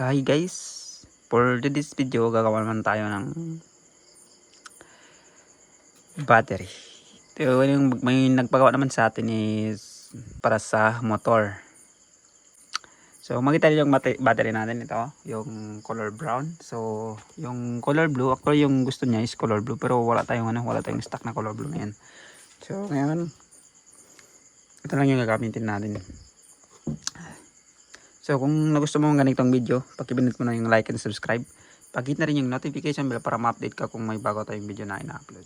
So hi guys, for this video gagawa naman tayo ng battery. Ito yung may nagpagawa naman sa atin is para sa motor. So makita niyo yung battery natin ito, yung color brown. So yung color blue, actually yung gusto niya is color blue pero wala tayong ano, wala tayong stock na color blue ngayon. So ngayon ito lang yung gagamitin natin. So kung nagusto mo ang ganitong video, pakipindot mo na yung like and subscribe. Pakit na rin yung notification bell para ma-update ka kung may bago tayong video na ina-upload.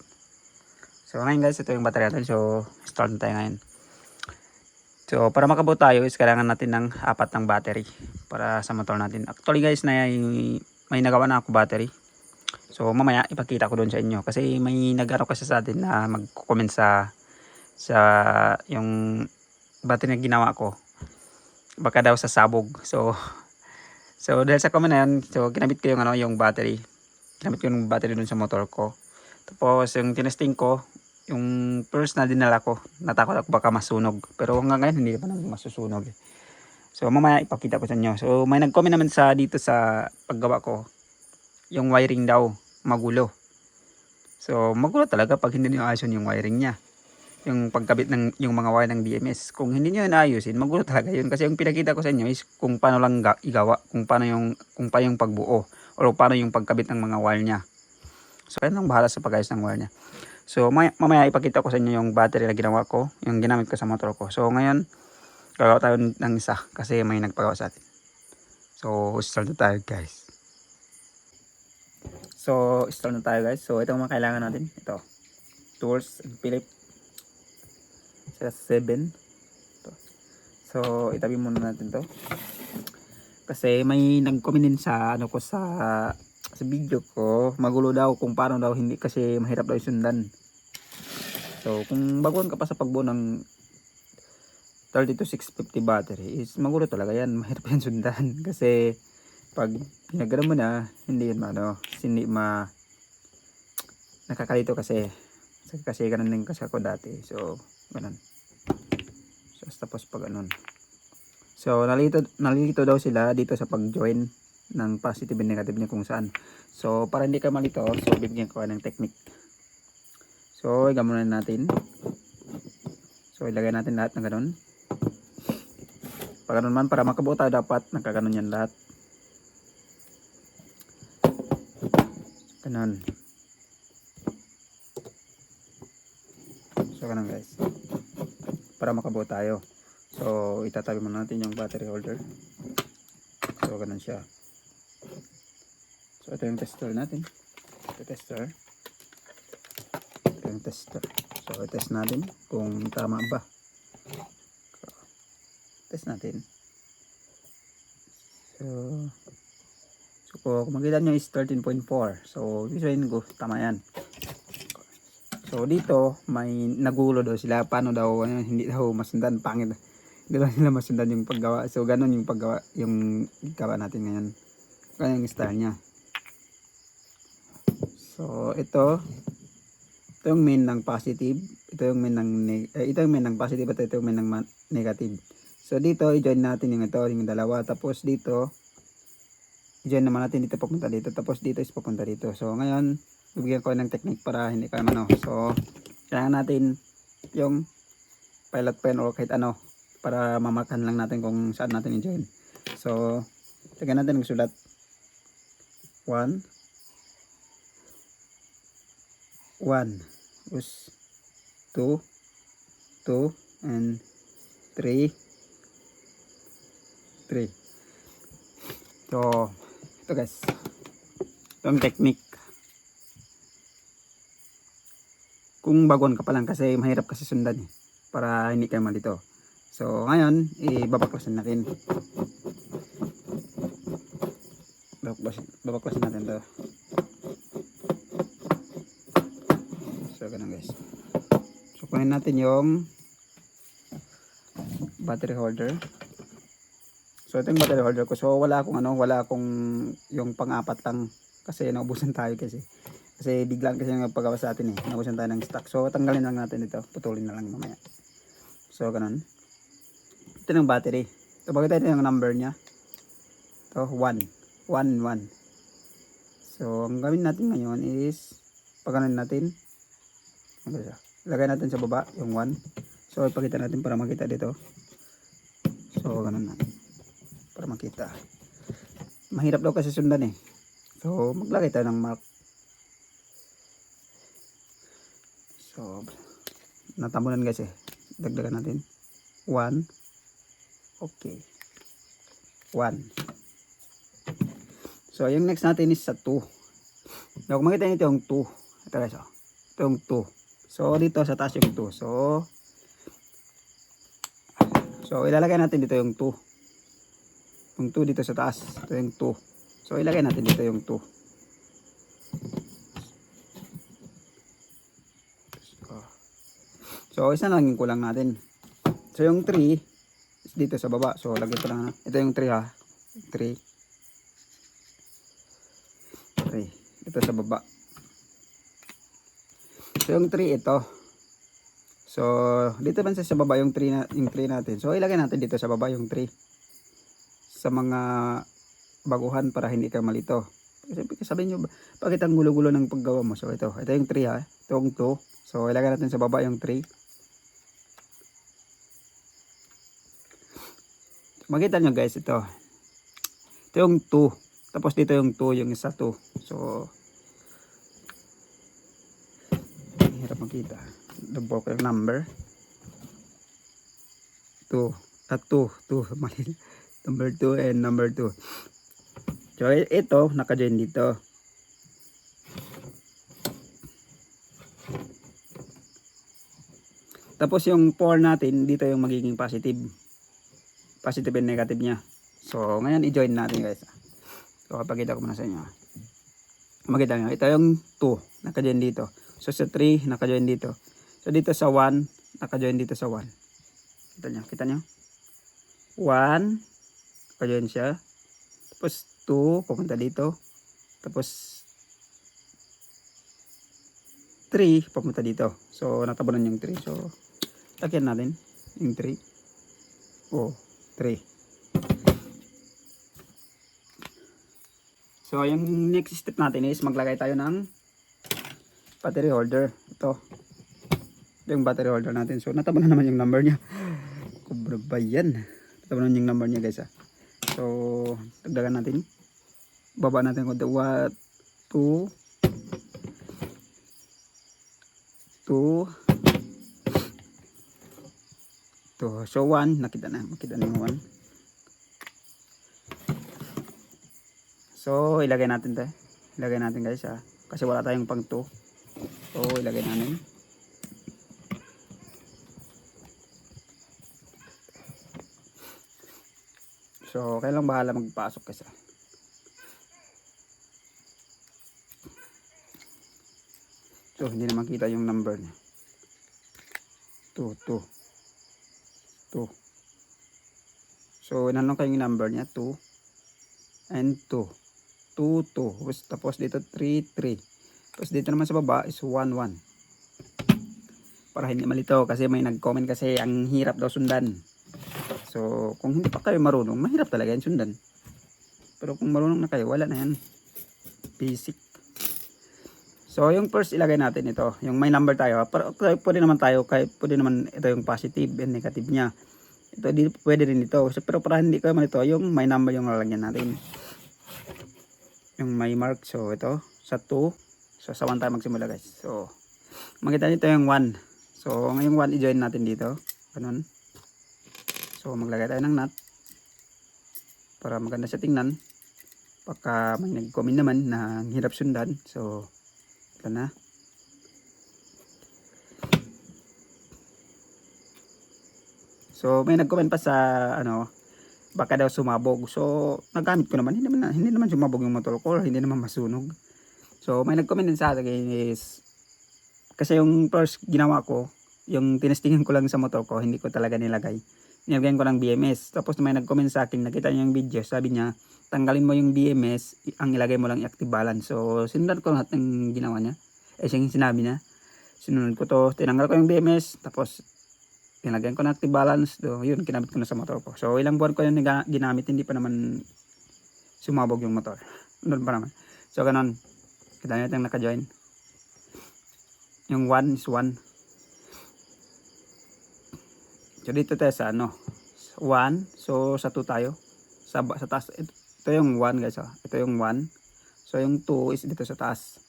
So ngayon guys, ito yung battery natin. So start na tayo ngayon. So para makabuo tayo is kailangan natin ng apat ng battery para sa motor natin. Actually guys, na may nagawa na ako battery. So mamaya ipakita ko doon sa inyo kasi may nagano kasi sa atin na mag-comment sa sa yung battery na ginawa ko baka daw sa sabog. So, so dahil sa comment na yan, so ginamit ko yung ano, yung battery. Ginamit ko yung battery dun sa motor ko. Tapos yung tinesting ko, yung first na dinala ko, natakot ako baka masunog. Pero hanggang ngayon, hindi pa naman masusunog. So mamaya ipakita ko sa inyo. So may nag-comment naman sa dito sa paggawa ko, yung wiring daw, magulo. So magulo talaga pag hindi niyo ayos yung wiring niya yung pagkabit ng yung mga wire ng BMS. Kung hindi niyo ayusin, magulo talaga yun. Kasi yung pinakita ko sa inyo is kung paano lang ga- igawa, kung paano yung kung paano yung pagbuo o paano yung pagkabit ng mga wire niya. So, ayun lang bahala sa pag-ayos ng wire niya. So, may, mamaya ipakita ko sa inyo yung battery na ginawa ko, yung ginamit ko sa motor ko. So, ngayon, gagawa tayo ng isa kasi may nagpagawa sa atin. So, start na tayo guys. So, start na tayo guys. So, ito ang mga kailangan natin. Ito. Tools and Philip sa 7 to. so itabi muna natin to. Kasi may nag-comment sa ano ko sa sa video ko. Magulo daw kung paano daw hindi kasi mahirap daw sundan. So kung baguhan ka pa sa pagbuo ng 30 to 650 battery is magulo talaga yan. Mahirap yan sundan. Kasi pag pinagano mo na hindi yan ano hindi ma nakakalito kasi. Kasi ganun din kasi ako dati. So ganun so tapos pag ganun. So nalito nalilito daw sila dito sa pag-join ng positive and negative niya kung saan. So para hindi ka malito so bibigyan ko ng technique. So igamunan natin. So ilagay natin lahat ng ganun. Pag ganun man para makabuo tayo dapat nakaganon yan lahat. Ganun. So ganun guys para makabuo tayo. So, itatabi muna natin yung battery holder. So, ganun siya. So, ito yung tester natin. Ito tester. Ito yung tester. So, test natin kung tama ba. So, test natin. So, so kung makita nyo is 13.4. So, visualin ko, tama yan. So dito may nagulo daw sila paano daw ano, hindi daw masundan pangit. Hindi daw nila masundan yung paggawa. So ganun yung paggawa yung gawa natin ngayon. Ganyan yung style niya. So ito ito yung main ng positive, ito yung main ng eh, ito yung main ng positive at ito yung main ng negative. So dito i-join natin yung ito, yung dalawa tapos dito i-join naman natin dito papunta dito tapos dito is papunta dito. So ngayon bibigyan ko ng technique para hindi kayo ano. So, kailangan natin yung pilot pen or kahit ano para mamakan lang natin kung saan natin i-join. So, lagyan natin ng sulat 1 1 us 2 2 and 3 3 So, ito guys. Ito ang technique. Kung baguhan ka pa lang kasi mahirap kasi sundan eh para hindi kayo malito. So ngayon ibabaklasin natin. Babaklasin, babaklasin natin to. So ganun guys. So kunin natin yung battery holder. So ito yung battery holder ko. So wala akong ano wala akong yung pang-apat lang kasi naubusan tayo kasi kasi biglaan kasi yung paggawa sa atin eh. Nabusan tayo ng stock. So tanggalin lang natin ito. Putulin na lang mamaya. So ganun. Ito ng battery. Ito bakit ito yung number niya. Ito 1. 1, 1. So, ang gawin natin ngayon is, pagkanan natin, ano? Lagay natin sa baba, yung 1. So, ipakita natin para makita dito. So, ganun na. Para makita. Mahirap daw kasi sundan eh. So, maglagay tayo ng mark. So, natamunan guys eh. Dagdagan natin. 1. Okay. 1. So, yung next natin is sa 2. Now, kung makita nyo ito yung 2. Ito guys, oh. Ito yung 2. So, dito sa taas yung 2. So, so ilalagay natin dito yung 2. Yung 2 dito sa taas. Ito yung 2. So, ilagay natin dito yung 2. So, isa na lang yung kulang natin. So, yung 3 is dito sa baba. So, lagyan ko lang. Ito yung 3 ha. 3. 3. Ito sa baba. So, yung 3 ito. So, dito man sa, baba yung 3 na, yung 3 natin. So, ilagay natin dito sa baba yung 3. Sa mga baguhan para hindi ka malito. Kasi sabihin nyo, bakit ang gulo-gulo ng paggawa mo? So, ito. Ito yung 3 ha. Ito yung 2. So, ilagay natin sa baba yung 3. Makita nyo guys, ito. Ito yung 2. Tapos dito yung 2, yung isa 2. So, hirap makita. Ko yung number. 2. At 2. 2. Mali. Number 2 and number 2. So, ito, naka-join dito. Tapos yung 4 natin, dito yung magiging positive. Positive and negative niya. So, ngayon i-join natin guys. So, papakita ko muna sa inyo. Makita nyo, ito yung 2, naka-join dito. So, sa 3, naka-join dito. So, dito sa 1, naka-join dito sa 1. Kita nyo, kita nyo? 1, naka-join siya. Tapos 2, pupunta dito. Tapos 3, pupunta dito. So, natabunan yung 3. So, lagyan natin yung 3. Oh, 3. So, yung next step natin is maglagay tayo ng battery holder. Ito. Yung battery holder natin. So, natabunan naman yung number niya. Kubra ba yan? Natabunan yung number niya guys ah. So, dagdagan natin. Baba natin konti. 1, 2, 2, 2. So, 1. Nakita na. Makita na yung 1. So, ilagay natin to. Ilagay natin guys ha. Kasi wala tayong pang 2. So, ilagay natin. So, kailang bahala magpasok kasi. So, hindi na makita yung number niya. 2, 2. 2. So, nanong kayong number niya? 2 and 2. 2, 2. Tapos, tapos dito 3, 3. Tapos dito naman sa baba is 1, 1. Para hindi malito kasi may nag-comment kasi ang hirap daw sundan. So, kung hindi pa kayo marunong, mahirap talaga yan sundan. Pero kung marunong na kayo, wala na yan. Basic. So, yung first ilagay natin ito, yung may number tayo. Pero pwede naman tayo, kahit pwede naman ito yung positive and negative niya. Ito, di, pwede rin ito. So, pero para hindi kayo malito, yung may number yung lalagyan natin. Yung may mark. So, ito, sa 2. So, sa 1 tayo magsimula guys. So, makita nito yung 1. So, ngayong 1 i-join natin dito. Ganun. So, maglagay tayo ng nut. Para maganda siya tingnan. Baka may nag-comment naman na hirap sundan. So, ito na. So, may nag-comment pa sa, ano, baka daw sumabog. So, nagamit ko naman. Hindi naman, hindi naman sumabog yung motor ko. Hindi naman masunog. So, may nag-comment din sa akin is, kasi yung first ginawa ko, yung tinestingan ko lang sa motor ko, hindi ko talaga nilagay. Nilagyan ko ng BMS. Tapos may nag-comment sa akin, nakita niya yung video, sabi niya, tanggalin mo yung BMS, ang ilagay mo lang i-active balance. So, sinunod ko lahat ng ginawa niya. Eh, siya sinabi niya. Sinunod ko to, tinanggal ko yung BMS, tapos tinagyan ko ng active balance. Do, yun, kinabit ko na sa motor ko. So, ilang buwan ko yun ginamit, hindi pa naman sumabog yung motor. Doon pa naman. So, ganun. Kita yung naka-join. Yung 1 is 1. So, dito tayo sa ano. 1. So, sa 2 tayo. Sa, sa taas. Ito, yung 1 guys. Oh. Ito yung 1. So, yung 2 is dito sa taas.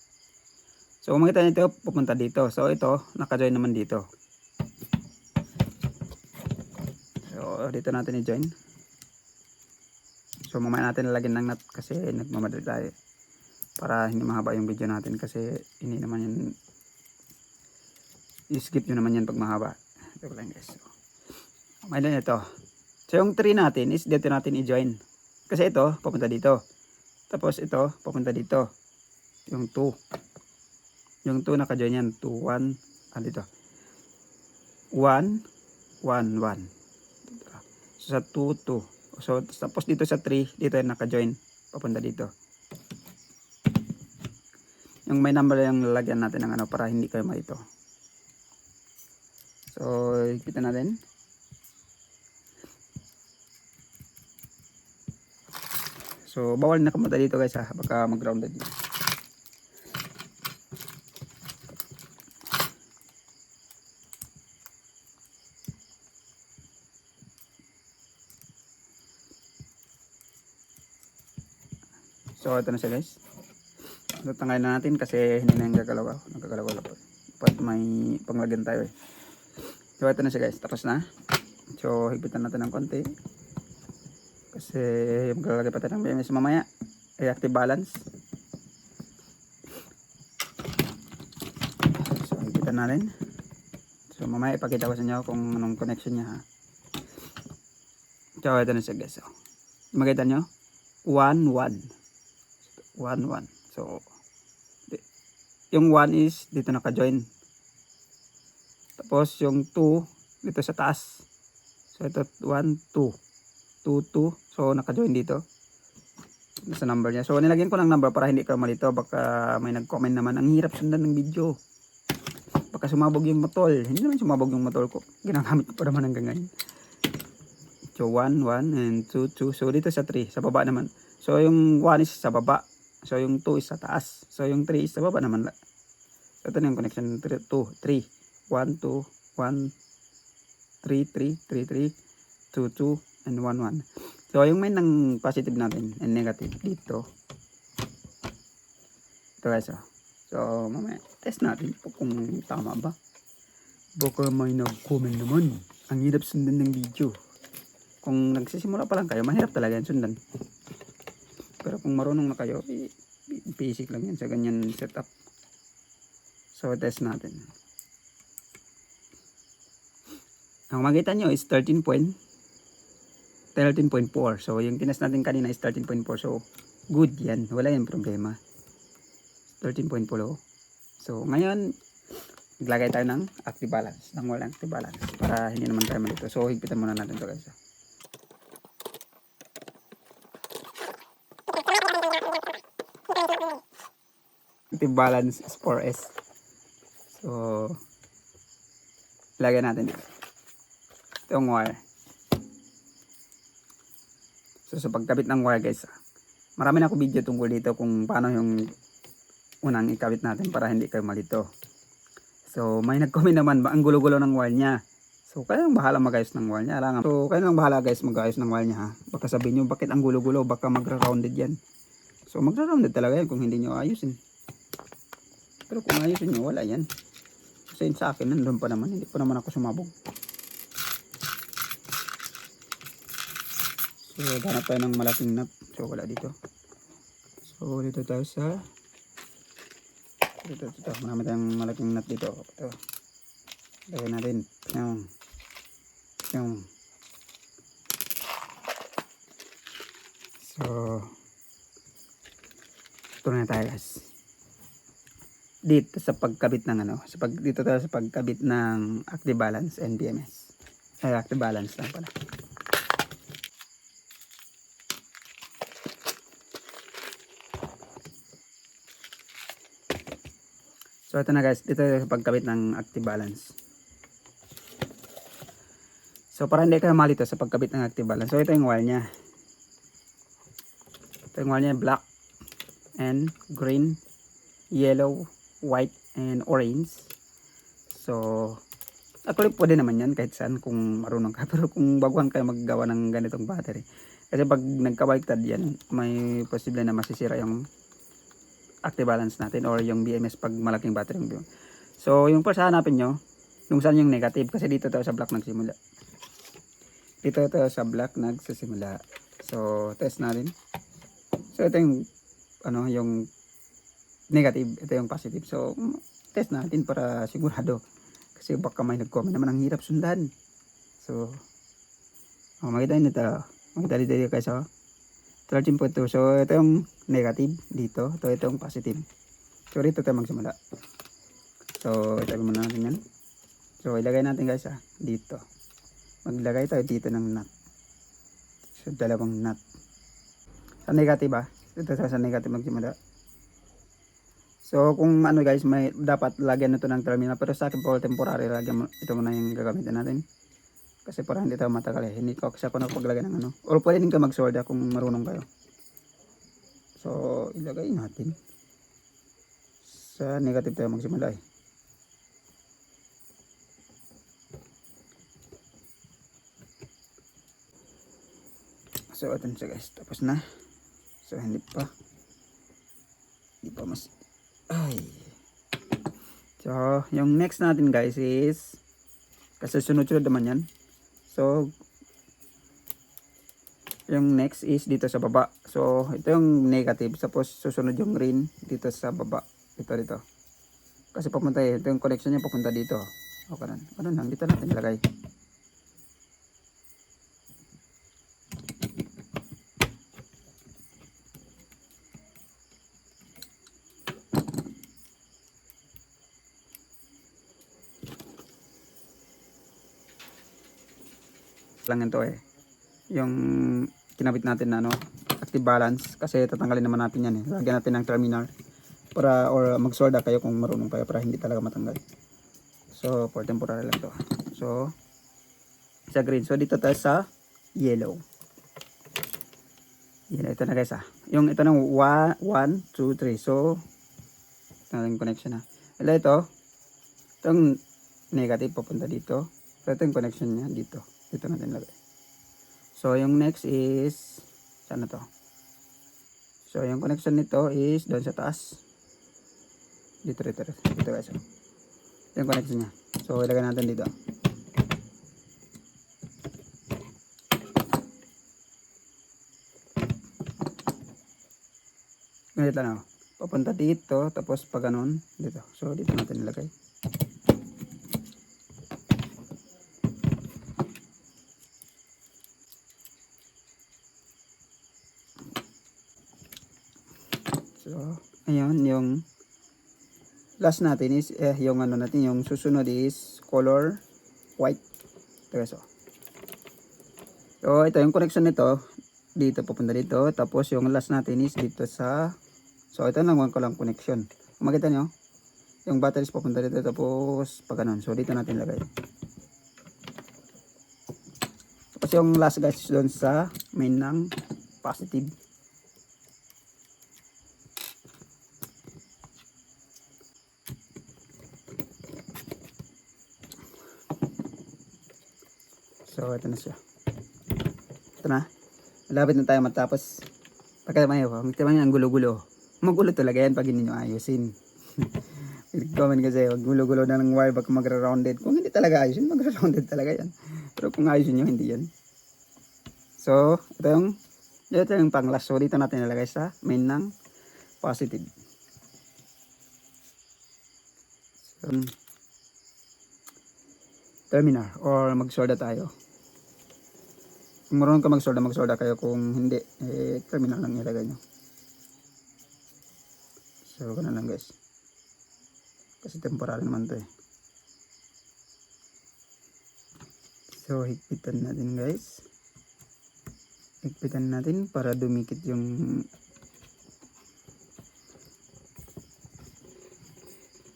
So, kung makita nyo ito, pupunta dito. So, ito, naka-join naman dito. So, dito natin i-join. So, mamaya natin lalagyan ng nut kasi nagmamadali tayo. Para hindi mahaba yung video natin kasi hindi naman yun i-skip nyo naman yan pag mahaba. Ito lang guys. So, lang ito. So, yung 3 natin is dito natin i-join. Kasi ito, papunta dito. Tapos ito, papunta dito. Yung 2. Yung 2 naka-join yan. 2, 1, ah, dito. 1, 1, 1. So, sa 2, 2. So, tapos dito sa 3, dito yung naka-join. Papunta dito. Yung may number yung lalagyan natin ng ano para hindi kayo maito. So, kita natin. So, bawal na kamunta dito guys ha. Baka mag-grounded na. So, ito na siya guys. Tatangay na natin kasi hindi na yung gagalaw ako. Nagagalaw ako. Dapat may panglagyan tayo eh. So, ito na siya guys. Tapos na. So, higpitan natin ng konti. Kasi maglalagay pa tayo ng BMS mamaya. Ay, active balance. So, higpitan natin. So, mamaya ipakita ko sa inyo kung anong connection niya ha. So, ito na siya guys. So, makita nyo? 1, 1. 1, 1. So, yung 1 is dito naka-join. Tapos yung 2 dito sa taas. So ito 1, 2. 2, 2. So naka-join dito. Sa number niya. So nilagyan ko ng number para hindi kayo malito. Baka may nag-comment naman. Ang hirap sundan ng video. Baka sumabog yung motol. Hindi naman sumabog yung motol ko. Ginagamit ko pa naman hanggang ngayon. So 1, 1 and 2, 2. So dito sa 3. Sa baba naman. So yung 1 is sa baba. So yung 2 is sa taas. So yung 3 is sa baba naman. So ito na yung connection. 2, 3. 1, 2, 1, 3, 3, 3, 3, 2, 2, and 1, 1. So yung may ng positive natin and negative dito. Ito guys. Oh. So mamaya test natin kung tama ba. Baka may nag-comment naman. Ang hirap sundan ng video. Kung nagsisimula pa lang kayo, mahirap talaga yan sundan. Pero kung marunong na kayo, basic lang yan sa ganyan setup. So, test natin. Ang makita nyo is 13 point 13.4. So, yung tinest natin kanina is 13.4. So, good yan. Wala yung problema. 13.4. So, ngayon, maglagay tayo ng active balance. Ng walang active balance. Para hindi naman tayo malito. So, higpitan muna natin to guys. active balance is 4S. So, lagyan natin ito. Itong wire. So, sa pagkabit ng wire guys, marami na ako video tungkol dito kung paano yung unang ikabit natin para hindi kayo malito. So, may nag-comment naman ba ang gulo-gulo ng wire niya. So, kayo ang bahala mag-ayos ng wire niya. Alangan. So, kayo lang bahala guys mag-ayos ng wire niya ha. Baka sabihin nyo, bakit ang gulo-gulo? Baka magra-rounded yan. So, magra-rounded talaga yan kung hindi nyo ayusin. Pero kung ayusin nyo, wala yan. Kasi sa akin, nandun pa naman. Hindi pa naman ako sumabog. So, hanap tayo ng malaking nut. So, wala dito. So, dito tayo sa... Dito, dito. Marami tayong malaking nut dito. Ito. Lagyan natin. Yung. Yung. So, ito na tayo guys dito sa pagkabit ng ano, sa pag dito tayo sa pagkabit ng active balance and BMS. Ay, active balance lang pala. So ito na guys, dito sa pagkabit ng active balance. So para hindi kayo malito sa pagkabit ng active balance. So ito yung wire niya. Ito yung wire niya, black and green, yellow, white, and orange. So, actually pwede naman yan kahit saan kung marunong ka. Pero kung baguhan kayo maggawa ng ganitong battery. Kasi pag nagkabaliktad yan, may posible na masisira yung active balance natin or yung BMS pag malaking battery yung BMS. So, yung first hanapin nyo, kung saan yung negative. Kasi dito tayo sa black nagsimula. Dito tayo sa black nagsisimula. So, test natin. So, ito yung, ano, yung negative. Ito yung positive. So, mm, test natin para sigurado. Kasi baka may nag-comment naman ang hirap sundan. So, oh, makita nyo ito. Makita dito guys, oh. 13.2. So, ito yung negative dito. Ito, ito yung positive. So, dito tayo magsimula. So, itabi muna natin yan. So, ilagay natin guys, ah, dito. Maglagay tayo dito ng nut. So, dalawang nut. Sa negative, ah. Ito tayo sa negative magsimula. So, kung ano guys, may dapat lagyan nito ng terminal. Pero sa akin po, temporary, lagyan mo, ito muna yung gagamitin natin. Kasi para hindi tayo matagal eh. Hindi ko kasi ako nagpaglagay ng ano. Or pwede din ka mag-solda kung marunong kayo. So, ilagay natin. Sa negative tayo magsimula eh. So, ito na siya guys. Tapos na. So, hindi pa. Hindi pa mas... Ay. So, yung next natin guys is... Kasi sunod-sunod naman yan. So, yung next is dito sa baba. So, ito yung negative. Tapos, susunod yung green dito sa baba. Ito, dito. Kasi papunta eh. Ito yung connection niya papunta dito. O, kanan. Kanan lang. Dito natin ilagay. Lang ito eh. Yung kinabit natin na ano, active balance kasi tatanggalin naman natin yan eh. Lagyan natin ng terminal para or magsolda kayo kung marunong kayo para hindi talaga matanggal. So, for temporary lang to. So, sa green. So, dito tayo sa yellow. Yellow. Ito na guys ah. Yung ito ng 1, 2, 3. So, ito na connection na. Ito ito. Itong negative papunta dito. So, ito yung connection niya dito. Dito natin lagay. So, yung next is, saan na to? So, yung connection nito is doon sa taas. Dito, dito, dito. Guys. oh. Yung connection niya. So, ilagay natin dito. Ganito na. oh. Papunta dito, tapos pag ganun, dito. So, dito natin ilagay. So, ayun, yung last natin is, eh, yung ano natin, yung susunod is color white. Guys, oh. So, ito yung connection nito, dito papunta dito. Tapos, yung last natin is dito sa, so, ito lang ko lang connection. Kung makita nyo, yung batteries papunta dito, tapos, pag ganun. So, dito natin lagay. Tapos, yung last guys, doon sa main ng positive. So, ito na siya. Ito na. Malapit na tayo matapos. Pagkatamayo ko, magtamayo ang gulo-gulo. Magulo talaga yan pag hindi nyo ayusin. Comment kasi, wag gulo-gulo na ng wire baka magra-rounded. Kung hindi talaga ayusin, magra-rounded talaga yan. Pero kung ayusin nyo, hindi yan. So, ito yung, ito yung pang last. So, dito natin nilagay sa main ng positive. So, terminal or magsolda tayo. Kung marunong ka magsolda, magsolda kayo. Kung hindi, eh, terminal lang ilagay nyo. So, ganun lang guys. Kasi temporary naman to eh. So, higpitan natin guys. Higpitan natin para dumikit yung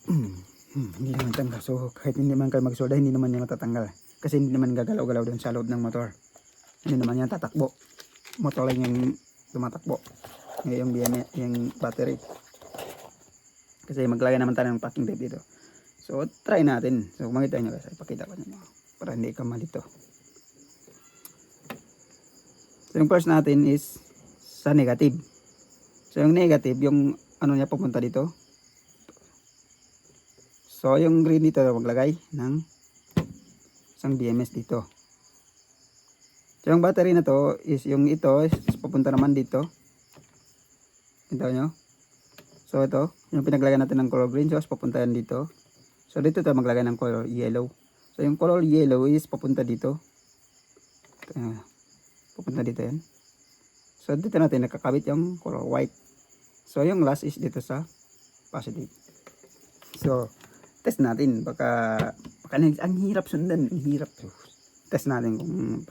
hindi naman tanggal. So, kahit hindi man kayo magsolda, hindi naman yan matatanggal. Kasi hindi naman gagalaw-galaw doon sa loob ng motor. Hindi naman yan tatakbo. Motor lang yung tumatakbo. yung BM, yung battery. Kasi maglagay naman tayo ng packing tape dito. So, try natin. So, makita nyo guys. Ipakita ko nyo. Para hindi ka malito. So, yung first natin is sa negative. So, yung negative, yung ano niya pupunta dito. So, yung green dito, maglagay ng isang BMS dito. So, yung battery na to is yung ito is pupunta naman dito. Kita nyo? So, ito, yung pinaglagay natin ng color green, so, papunta yan dito. So, dito tayo maglagay ng color yellow. So, yung color yellow is papunta dito. Ito, papunta dito yan. So, dito natin nakakabit yung color white. So, yung last is dito sa positive. So, test natin. Baka, baka ang, hirap sundan. Ang hirap. Test natin kung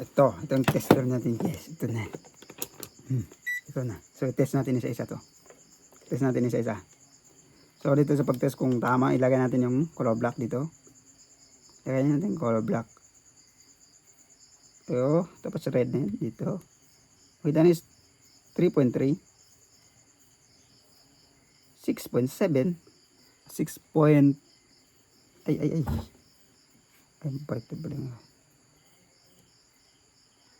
So, ito. Ito ang tester natin. Yes, ito na. Hmm, ito na. So, test natin isa-isa to. Test natin isa-isa. So, dito sa pag-test kung tama, ilagay natin yung color black dito. Ilagay natin color black. Ito. Tapos red na yun. Dito. Kita is 3.3. 6.7. 6 point... Ay, ay, ay. Ay, balik na balik na.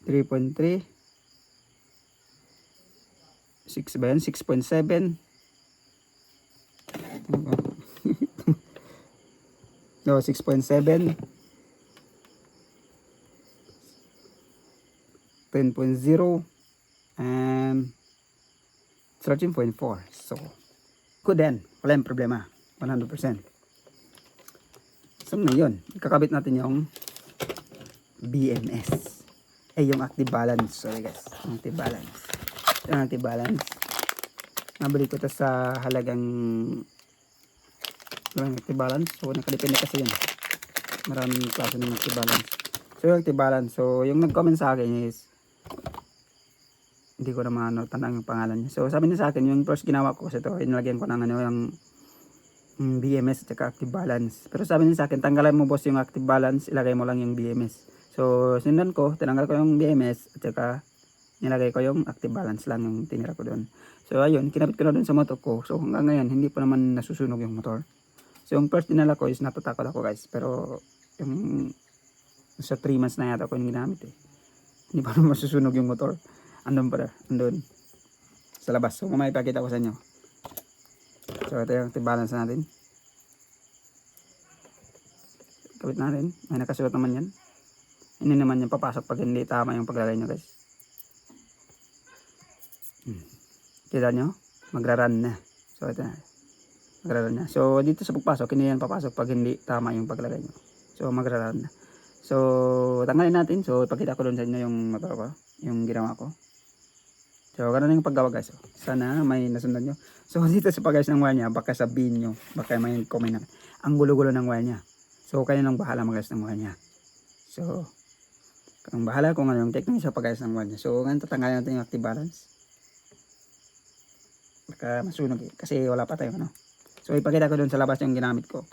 3.3 6 ba yan? 6.7 Ano ba? no, 6.7 10.0 and 13.4 so good din wala yung problema. 100% so ngayon ikakabit natin yung BMS ay yung active balance sorry guys. Active balance yung active balance nabili ko to sa halagang yung active balance so nakadepende kasi yun. Maraming klase ng active balance so yung active balance so yung nag-comment sa akin is hindi ko na maano tandaan yung pangalan niya. So sabi niya sa akin yung first ginawa ko kasi to inilagyan ko ng ano yung mm, BMS at active balance pero sabi niya sa akin tanggalan mo boss yung active balance ilagay mo lang yung BMS So, sindan ko, tinanggal ko yung BMS at saka nilagay ko yung active balance lang yung tinira ko doon. So, ayun, kinabit ko na doon sa motor ko. So, hanggang ngayon, hindi pa naman nasusunog yung motor. So, yung first dinala ko is natatakot ako guys. Pero, yung sa 3 months na yata ko yung ginamit eh. Hindi pa naman masusunog yung motor. Andun pa andun. Sa labas. So, mamaya ipakita ko sa inyo. So, ito yung active balance natin. Kabit natin. May nakasulat naman yan. Hindi naman yung papasok pag hindi tama yung paglagay nyo guys. Hmm. Kita nyo? Magra-run na. So ito na. Magra-run na. So dito sa pagpasok, hindi yan papasok pag hindi tama yung paglagay nyo. So magra-run na. So tanggalin natin. So ipakita ko doon sa inyo yung motor ko. Yung ginawa ko. So ganun yung paggawa guys. So, sana may nasundan nyo. So dito sa pag ng wire niya, baka sabihin nyo, baka may comment na, ang gulo-gulo ng wire niya. So kayo nang bahala mag ng wire niya. So, ang bahala kung ano yung technique sa pag-ayos ng wire niya. So, ngayon tatanggalin natin yung active balance. Baka masunog eh. Kasi wala pa tayo ano. So, ipakita ko doon sa labas yung ginamit ko.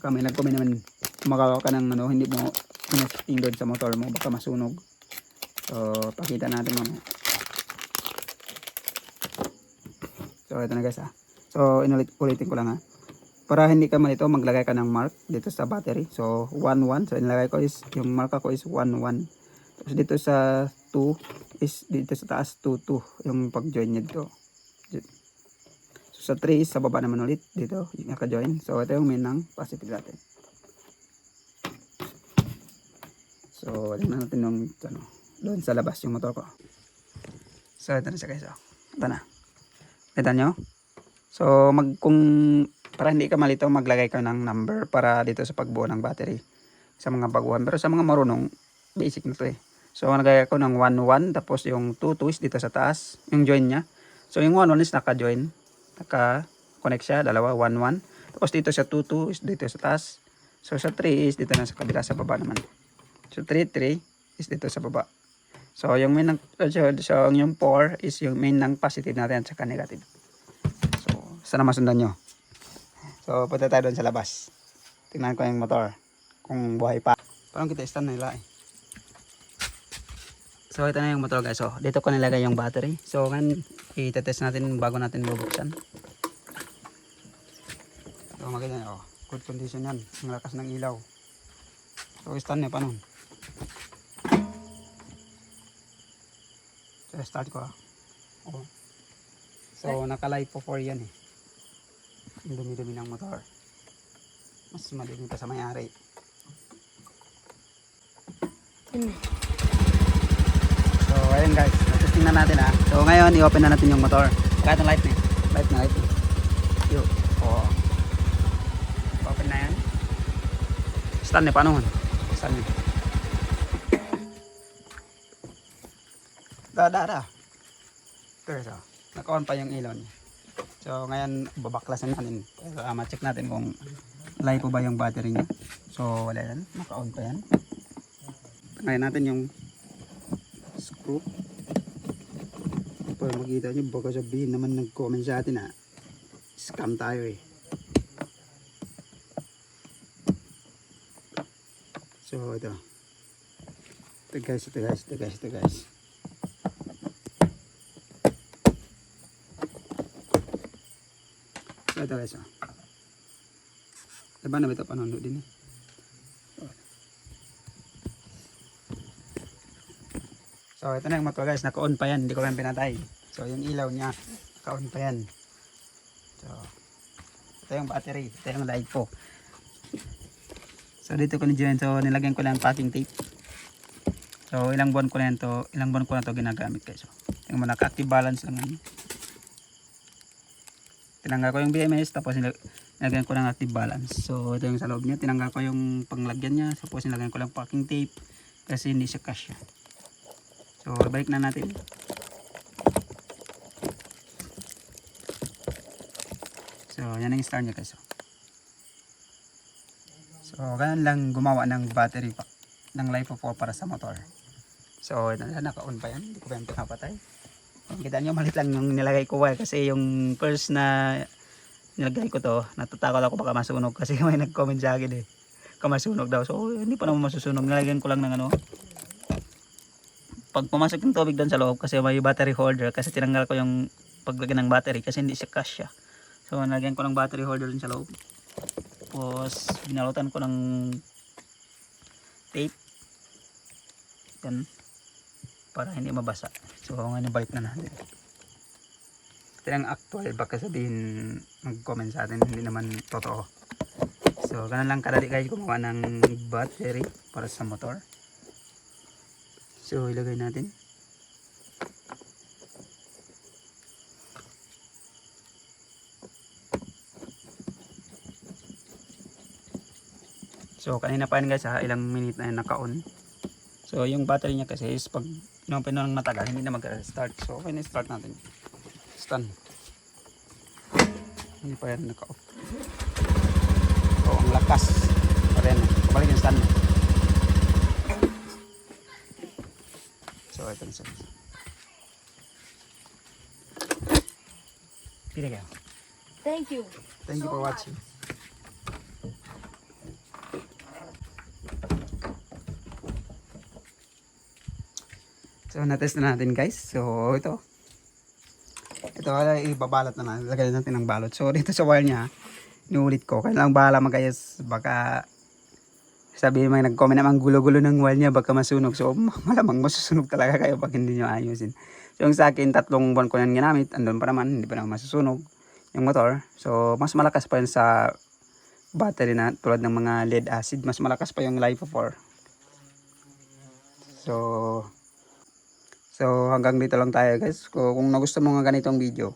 Baka may nag-comment naman, kumagawa ka ng ano, hindi mo pinasting doon sa motor mo. Baka masunog. So, pakita natin mamaya. So, ito na guys ah. So, inulit ulitin ko lang ha. Para hindi ka malito, maglagay ka ng mark dito sa battery. So, 1-1. So, inilagay ko is, yung mark ko is 1-1. Tapos dito sa 2 is dito sa taas 2 2 yung pag-join niya dito. So sa 3 is sa baba naman ulit dito yung naka-join. So ito yung main ng positive natin. So tingnan natin yung ano, doon sa labas yung motor ko. So ito na siya guys. Oh. Ito na. Kita nyo? So mag kung para hindi ka malito maglagay ka ng number para dito sa pagbuo ng battery sa mga baguhan. Pero sa mga marunong basic na to eh. So, nagaya ko ng 1-1, tapos yung 2-2 is dito sa taas, yung join niya. So, yung 1-1 is naka-join, naka-connect siya, dalawa, 1-1. Tapos dito sa 2-2 is dito sa taas. So, sa 3 is dito na sa kabila, sa baba naman. So, 3-3 is dito sa baba. So, yung main ng, so, so, yung 4 is yung main ng positive natin at saka negative. So, sana masundan nyo. So, punta tayo doon sa labas. Tingnan ko yung motor. Kung buhay pa. Parang kita stand nila eh. So ito na yung motor guys. So dito ko nilagay yung battery. So ngayon i-test natin bago natin bubuksan. So maganda oh. Good condition yan. Ang lakas ng ilaw. So stand niya pa nun. So start ko ah. Oh. So naka-live po 4 yan eh. Ang dumi-dumi ng motor. Mas madumi pa sa may-ari. So, ayun guys, testing na natin ah. So, ngayon, i-open na natin yung motor. Kahit ang light na eh. Light na, light na. Yo. Oo. Open na yan. Stand eh, paano? Stand eh. Da, da, da. Ito, so. Naka-on pa yung ilaw niya. So, ngayon, babaklasan natin. Para ma-check natin kung live po ba yung battery niya. So, wala yan. Naka-on pa yan. Ngayon natin yung screw. Para makita nyo, baka sabihin naman nag-comment sa atin ha. Scam tayo eh. So, ito. Ito guys, ito guys, ito guys, ito guys. So, ito guys, oh. Diba na ito panonood din eh? So, ito na yung motor guys. Naka-on pa yan. Hindi ko yan pinatay. So, yung ilaw niya. Naka-on pa yan. So, ito yung battery. Ito yung light po. So, dito ko ni-join. So, nilagyan ko lang packing tape. So, ilang buwan ko na to. Ilang buwan ko na to ginagamit guys. So, tingnan mo, naka-active balance lang yan. Tinanggal ko yung BMS. Tapos, nilag- nilagyan ko ng active balance. So, ito yung sa loob niya. Tinanggal ko yung panglagyan niya. Tapos, nilagyan ko lang packing tape. Kasi hindi siya kasya. So, balik na natin. So, yan ang star niya guys. So, ganun lang gumawa ng battery pack ng Life of 4 para sa motor. So, na, naka-on pa yan. Hindi ko pa yan pinapatay. Kita nyo, malit lang yung nilagay ko wire kasi yung first na nilagay ko to, natatakot ako baka masunog kasi may nag-comment sa akin eh. Kamasunog daw. So, hindi pa naman masusunog. Nilagyan ko lang ng ano, pag pumasok yung tubig doon sa loob kasi may battery holder kasi tinanggal ko yung paglagyan ng battery kasi hindi siya kasya. So nalagyan ko ng battery holder doon sa loob. Tapos binalutan ko ng tape. Yan. Para hindi mabasa. So ngayon balik na natin. Ito yung actual baka sabihin mag-comment sa atin hindi naman totoo. So ganun lang kadali guys gumawa ng battery para sa motor. So, ilagay natin. So, kanina pa yan guys ha, ilang minute na yan naka-on. So, yung battery niya kasi is pag inopen ng matagal, hindi na mag-start. So, okay na start natin. Stun. Hindi pa yan naka-off. So, ang lakas. Pa rin. Kabalik yung stun. So, ito na siya. Pili kayo. Thank you. Thank you for watching. So, natest na natin guys. So, ito. Ito, ay ibabalot na natin. Lagyan natin ng balot. So, dito sa wire niya, inuulit ko. Kailangan bahala magayos. Baka sabi may nag-comment naman gulo-gulo ng wire niya baka masunog. So, malamang masusunog talaga kayo pag hindi nyo ayusin. So, yung sa akin, tatlong buwan ko yan ginamit. Andun pa naman, hindi pa naman masusunog yung motor. So, mas malakas pa yun sa battery na tulad ng mga lead acid. Mas malakas pa yung life of 4. So, so hanggang dito lang tayo guys. Kung, kung nagustuhan mo nga ganitong video,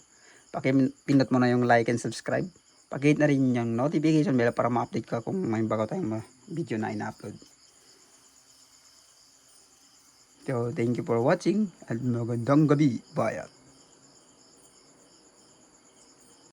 pakipindot mo na yung like and subscribe. Pakihit na rin yung notification bell para ma-update ka kung may bago tayong video na ina-upload. So, thank you for watching at magandang gabi, bayan.